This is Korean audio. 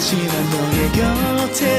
당신은 너의 곁에